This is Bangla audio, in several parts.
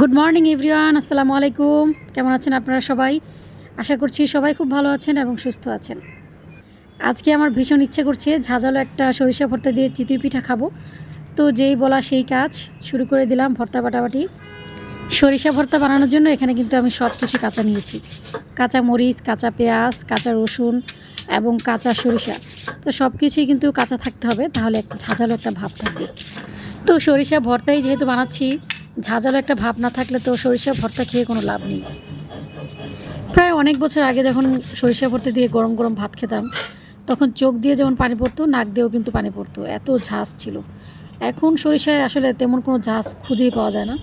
গুড মর্নিং এভরিওয়ান আসসালামু আলাইকুম কেমন আছেন আপনারা সবাই? আশা করছি সবাই খুব ভালো আছেন এবং সুস্থ আছেন। আজকে আমার ভীষণ ইচ্ছে করছে ঝাঁঝালো একটা সরিষা ভর্তা দিয়ে চিতই পিঠা খাব। তো যেই বলা সেই কাজ শুরু করে দিলাম ভর্তা বাটাবাটি। সরিষা ভর্তা বানানোর জন্য এখানে কিন্তু আমি সব কিছু কাঁচা নিয়েছি। কাঁচা মরিচ, কাঁচা পেঁয়াজ, কাঁচা রসুন এবং কাঁচা সরিষা। তো সব কিছুই কিন্তু কাঁচা থাকতে হবে, তাহলে ঝাঁঝালো একটা ভাব থাকবে। তো সরিষা ভর্তাই যেহেতু বানাচ্ছি ঝাঁঝালো একটা ভাব না থাকলে তো সরিষা ভর্তা খেয়ে কোনো লাভ নেই। প্রায় অনেক বছর আগে যখন সরিষা ভর্তা দিয়ে গরম গরম ভাত খেতাম, তখন চোখ দিয়ে যেমন পানি পড়তো, নাক দিয়েও কিন্তু পানি পড়তো। এত ঝাঁজ ছিল। এখন সরিষায় আসলে তেমন কোনো ঝাঁজ খুঁজেই পাওয়া যায় না।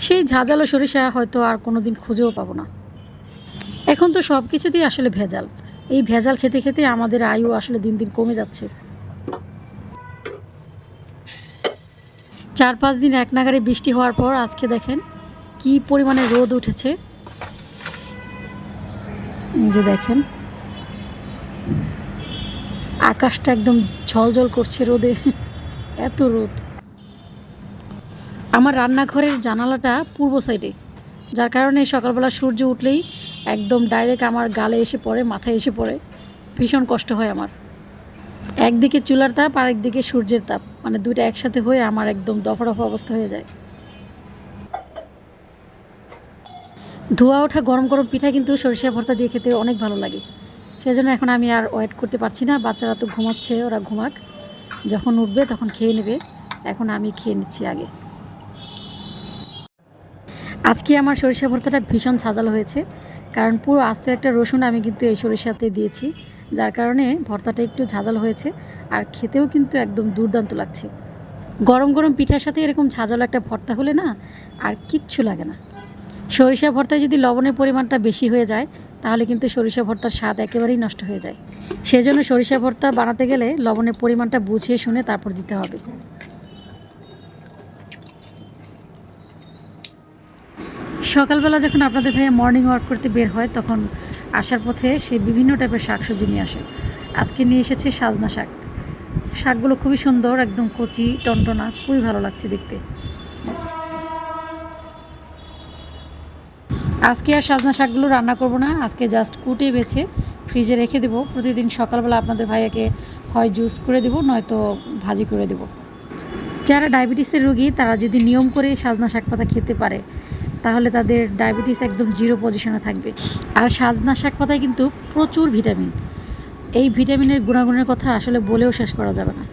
সেই ঝাঁঝালো সরিষা হয়তো আর কোনো দিন খুঁজেও পাবো না। এখন তো সব কিছুতেই আসলে ভেজাল। এই ভেজাল খেতে খেতে আমাদের আয়ু আসলে দিন দিন কমে যাচ্ছে। চার পাঁচ দিন এক নাগারে বৃষ্টি হওয়ার পর আজকে দেখেন কি পরিমাণে রোদ উঠেছে। যে দেখেন। আকাশটা একদম ঝলঝল করছে রোদে। এত রোদ। আমার রান্নাঘরের জানালাটা পূর্ব সাইডে, যার কারণে সকালবেলা সূর্য উঠলেই একদম ডাইরেক্ট আমার গালে এসে পড়ে, মাথায় এসে পড়ে। ভীষণ কষ্ট হয় আমার। একদিকে চুলার তাপ আর একদিকে সূর্যের তাপ। মানে দুইটা একসাথে হয়ে আমার একদম দফা দফা অবস্থা হয়ে যায়। ধোয়া ওঠা, গরম গরম পিঠা কিন্তু সরিষা ভর্তা দিয়ে খেতে অনেক ভালো লাগে। সেজন্য এখন আমি আর ওয়েট করতে পারছি না। বাচ্চারা তো ঘুমাচ্ছে, ওরা ঘুমাক। যখন উঠবে তখন খেয়ে নেবে। এখন আমি খেয়ে নিচ্ছি আগে। আজকে আমার সরিষা ভর্তাটা ভীষণ সাজালো হয়েছে। কারণ পুরো আস্ত একটা রসুন আমি কিন্তু এই সরিষাতে দিয়েছি। যার কারণে ভর্তাটা একটু ঝাঁঝালো হয়েছে আর খেতেও কিন্তু একদম দুর্দান্ত লাগছে। গরম গরম পিঠার সাথে এরকম ঝাঁঝালো একটা ভর্তা হলে না আর কিচ্ছু লাগে না। সরিষা ভর্তায় যদি লবণের পরিমাণটা বেশি হয়ে যায়, তাহলে কিন্তু সরিষা ভর্তার স্বাদ একেবারেই নষ্ট হয়ে যায়। সেজন্য সরিষা ভর্তা বানাতে গেলে লবণের পরিমাণটা বুঝিয়ে শুনে তারপর দিতে হবে। সকালবেলা যখন আপনাদের ভাইয়া মর্নিং ওয়াক করতে বের হয়, তখন আসার পথে সে বিভিন্ন টাইপের শাকসবজি নিয়ে আসে। আজকে নিয়ে এসেছে সাজনা শাক। শাকগুলো খুবই সুন্দর, একদম কচি, টনটনা, খুবই ভালো লাগছে দেখতে। আজকে আর সাজনা শাকগুলো রান্না করব না, আজকে জাস্ট কুটে বেছে ফ্রিজে রেখে দেবো। প্রতিদিন সকালবেলা আপনাদের ভাইয়াকে হয় জুস করে দেবো, নয়তো ভাজি করে দেবো। যারা ডায়াবেটিসের রোগী, তারা যদি নিয়ম করে সাজনা শাক পাতা খেতে পারে তাহলে তাদের ডায়াবেটিস একদম জিরো পজিশনে থাকবে। আর সাজনা শাক পাতায় কিন্তু প্রচুর ভিটামিন। এই ভিটামিনের গুণাগুণের কথা আসলে বলেও শেষ করা যাবে না।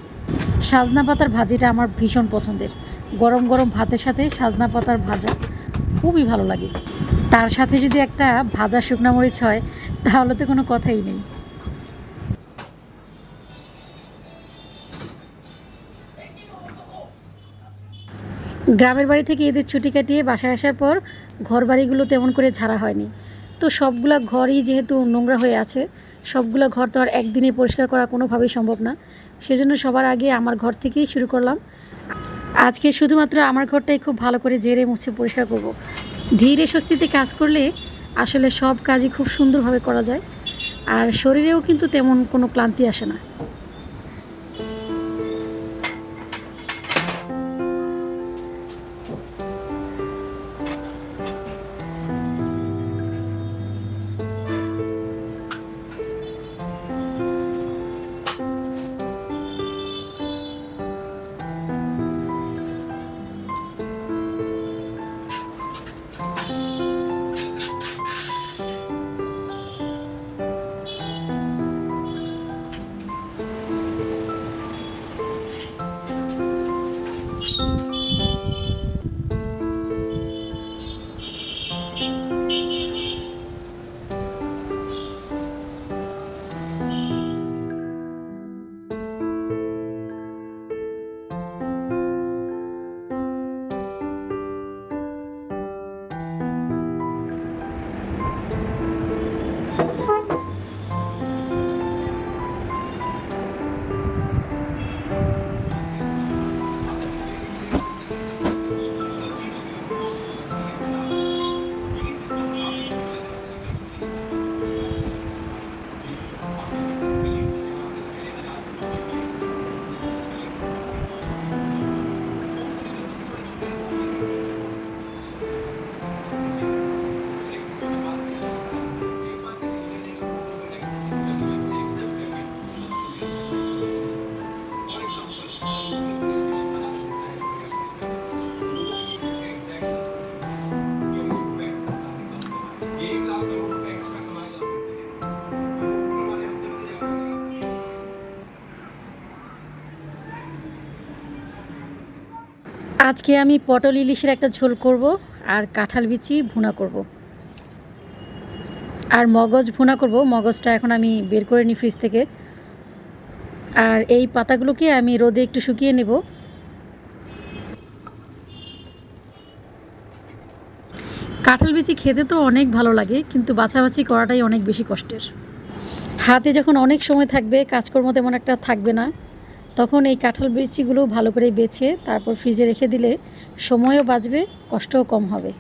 সাজনা পাতার ভাজিটা আমার ভীষণ পছন্দের। গরম গরম ভাতের সাথে সাজনা পাতার ভাজা খুবই ভালো লাগে। তার সাথে যদি একটা ভাজা শুকনা মরিচ হয়, তাহলে তো কোনো কথাই নেই। গ্রামের বাড়ি থেকে এদের ছুটি কাটিয়ে বাসায় আসার পর ঘর বাড়িগুলো তেমন করে ঝাড়া হয়নি। তো সবগুলা ঘরই যেহেতু নোংরা হয়ে আছে, সবগুলো ঘর তো আর একদিনে পরিষ্কার করা কোনোভাবেই সম্ভব না। সেজন্য সবার আগে আমার ঘর থেকেই শুরু করলাম। আজকে শুধুমাত্র আমার ঘরটাই খুব ভালো করে জেরে মুছে পরিষ্কার করব। ধীরে স্বস্তিতে কাজ করলে আসলে সব কাজই খুব সুন্দরভাবে করা যায়। আর শরীরেও কিন্তু তেমন কোনো ক্লান্তি আসে না। আজকে আমি পটল ইলিশের একটা ঝোল করব আর কাঁঠাল বিচি ভুনা করব। আর মগজ ভুনা করব। মগজটা এখন আমি বের করে নিই ফ্রিজ থেকে। আর এই পাতাগুলোকে আমি রোদে একটু শুকিয়ে নেব। কাঁঠাল বিচি খেতে তো অনেক ভালো লাগে, কিন্তু বাছাবাছি করাটাই অনেক বেশি কষ্টের। হাতে যখন অনেক সময় থাকবে, কাজকর্ম তেমন একটা থাকবে না। তখন এই কাঁঠাল বিচিগুলো ভালো করে বেছে তারপর ফ্রিজে রেখে দিলে সময়ও বাঁচবে, কষ্টও কম হবে।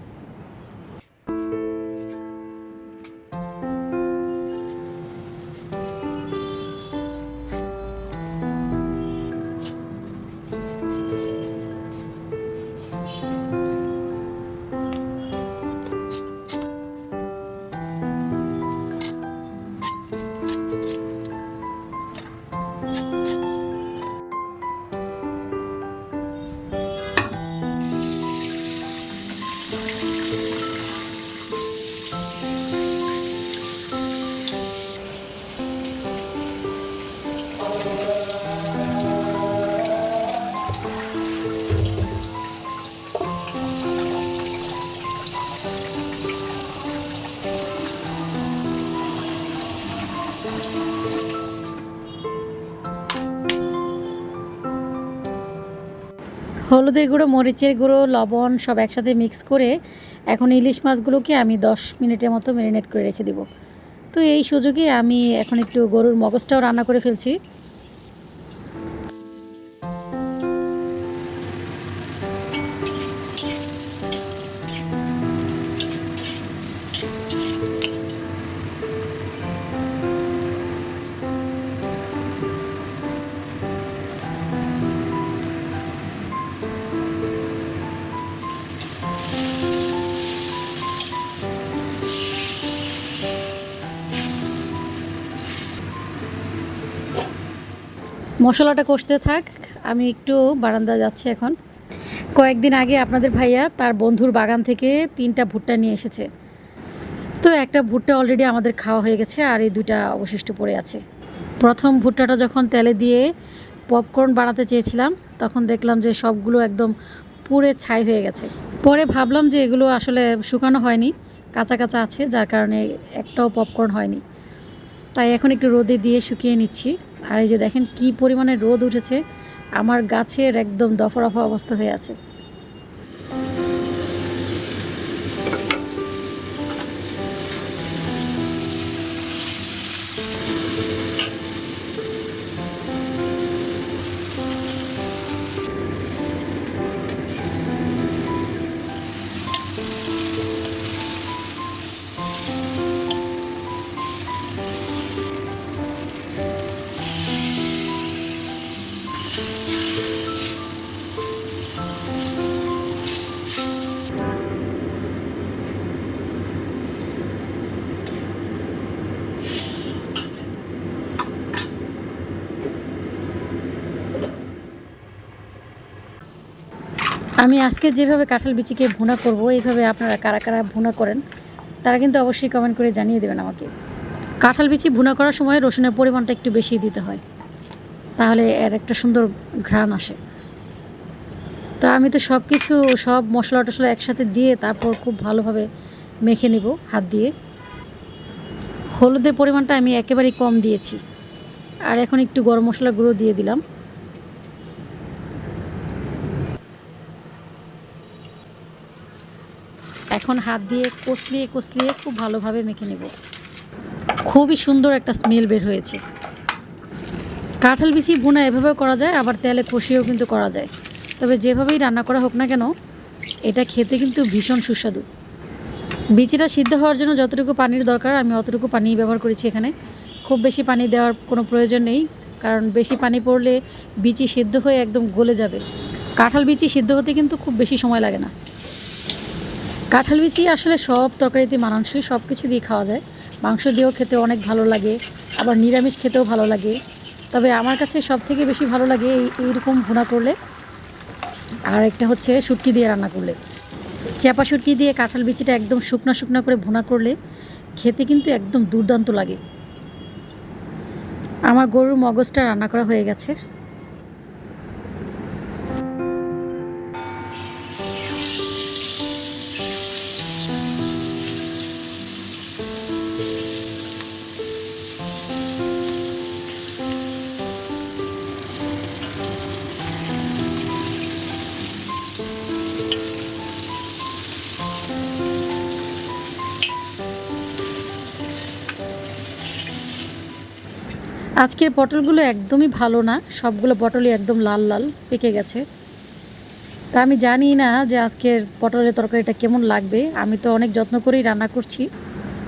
হলুদের গুঁড়ো, মরিচের গুঁড়ো, লবণ সব একসাথে মিক্স করে এখন ইলিশ মাছগুলোকে আমি দশ মিনিটের মতো ম্যারিনেট করে রেখে দেবো। তো এই সুযোগে আমি এখন একটু গরুর মগজটাও রান্না করে ফেলছি। মশলাটা কষতে থাক। আমি একটু বারান্দা যাচ্ছি এখন। কয়েকদিন আগে আপনাদের ভাইয়া তার বন্ধুর বাগান থেকে তিনটা ভুট্টা নিয়ে এসেছে। তো একটা ভুট্টা অলরেডি আমাদের খাওয়া হয়ে গেছে আর এই দুইটা অবশিষ্ট পড়ে আছে। প্রথম ভুট্টাটা যখন তেলে দিয়ে পপকর্ন বানাতে চেয়েছিলাম, তখন দেখলাম যে সবগুলো একদম পুড়ে ছাই হয়ে গেছে। পরে ভাবলাম যে এগুলো আসলে শুকানো হয়নি, কাঁচা কাঁচা আছে, যার কারণে একটাও পপকর্ন হয়নি। তাই এখন একটু রোদে দিয়ে শুকিয়ে নিচ্ছি। আর এই যে দেখেন কি পরিমাণে রোদ উঠেছে, আমার গাছের একদম দফা অবস্থা হয়ে আছে। আমি আজকে যেভাবে কাঁঠাল বিচিকে ভুনা করব, এইভাবে আপনারা কারা কারা ভুনা করেন, তারা কিন্তু অবশ্যই কমেন্ট করে জানিয়ে দেবেন আমাকে। কাঁঠাল বিচি ভুনা করার সময় রসুনের পরিমাণটা একটু বেশি দিতে হয়, তাহলে এর একটা সুন্দর ঘ্রাণ আসে। তো আমি তো সব কিছু সব মশলা টশলা একসাথে দিয়ে তারপর খুব ভালোভাবে মেখে নিব হাত দিয়ে। হলুদের পরিমাণটা আমি একেবারেই কম দিয়েছি, আর এখন একটু গরম মশলা গুঁড়ো দিয়ে দিলাম। এখন হাত দিয়ে কষলিয়ে কষলিয়ে খুব ভালোভাবে মেখে নেব। খুবই সুন্দর একটা স্মেল বের হয়েছে। কাঁঠাল বিচি ভুনা এভাবেও করা যায়, আবার তেলে কষিয়েও কিন্তু করা যায়। তবে যেভাবেই রান্না করা হোক না কেন, এটা খেতে কিন্তু ভীষণ সুস্বাদু। বিচিটা সিদ্ধ হওয়ার জন্য যতটুকু পানির দরকার, আমি অতটুকু পানি ব্যবহার করেছি এখানে। খুব বেশি পানি দেওয়ার কোনো প্রয়োজন নেই, কারণ বেশি পানি পড়লে বিচি সিদ্ধ হয়ে একদম গলে যাবে। কাঁঠাল বিচি সিদ্ধ হতে কিন্তু খুব বেশি সময় লাগে না। কাঁঠাল বিচি আসলে সব তরকারিতে মানানসই সব কিছু দিয়ে খাওয়া যায়। মাংস দিয়েও খেতে অনেক ভালো লাগে, আবার নিরামিষ খেতেও ভালো লাগে। তবে আমার কাছে সব থেকে বেশি ভালো লাগে এই, এইরকম ভুনা করলে। আর একটা হচ্ছে শুটকি দিয়ে রান্না করলে। চেপা শুটকি দিয়ে কাঁঠাল বিচিটা একদম শুকনা শুকনা করে ভুনা করলে খেতে কিন্তু একদম দুর্দান্ত লাগে। আমার গরুর মগজটা রান্না করা হয়ে গেছে। আজকের পটলগুলো একদমই ভালো না। সবগুলো পটলই একদম লাল লাল পেকে গেছে। তা আমি জানি না যে আজকের পটলের তরকারিটা কেমন লাগবে। আমি তো অনেক যত্ন করেই রান্না করছি।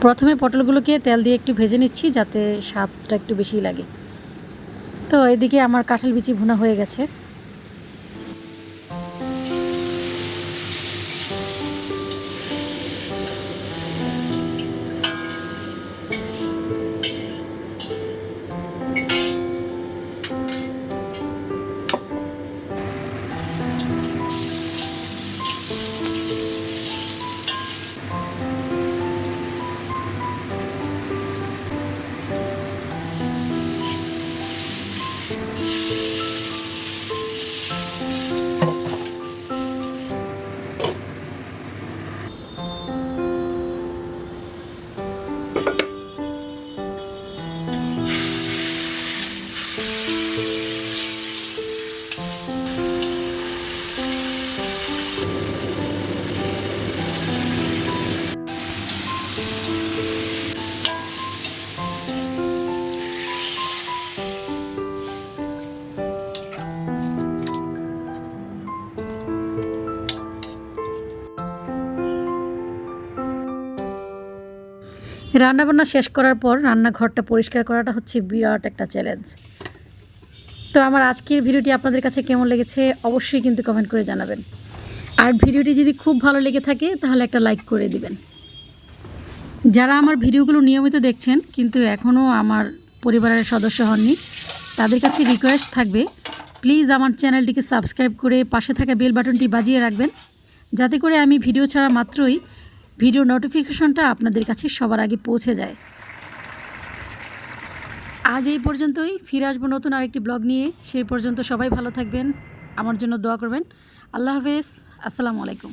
প্রথমে পটলগুলোকে তেল দিয়ে একটু ভেজে নিচ্ছি যাতে স্বাদটা একটু বেশি লাগে। তো এদিকে আমার কাঁঠাল বিচি ভুনা হয়ে গেছে। রান্নাবান্না শেষ করার পর রান্নাঘরটা পরিষ্কার করাটা হচ্ছে বিরাট একটা চ্যালেঞ্জ তো আমার আজকের ভিডিওটি আপনাদের কাছে কেমন লেগেছে অবশ্যই কিন্তু কমেন্ট করে জানাবেন। আর ভিডিওটি যদি খুব ভালো লেগে থাকে তাহলে একটা লাইক করে দিবেন। যারা আমার ভিডিওগুলো নিয়মিত দেখছেন কিন্তু এখনও আমার পরিবারের সদস্য হননি, তাদের কাছে রিকোয়েস্ট থাকবে প্লিজ আমার চ্যানেলটিকে সাবস্ক্রাইব করে পাশে থাকা বেল বাটনটি বাজিয়ে রাখবেন, যাতে করে আমি ভিডিও ছাড়া মাত্রই ভিডিও নোটিফিকেশনটা আপনাদের কাছে সবার আগে পৌঁছে যায়। আজ এই পর্যন্তই। ফিরে আসব নতুন আরেকটি ব্লগ নিয়ে। সেই পর্যন্ত সবাই ভালো থাকবেন, আমার জন্য দোয়া করবেন। আল্লাহ হাফেজ। আসসালামু আলাইকুম।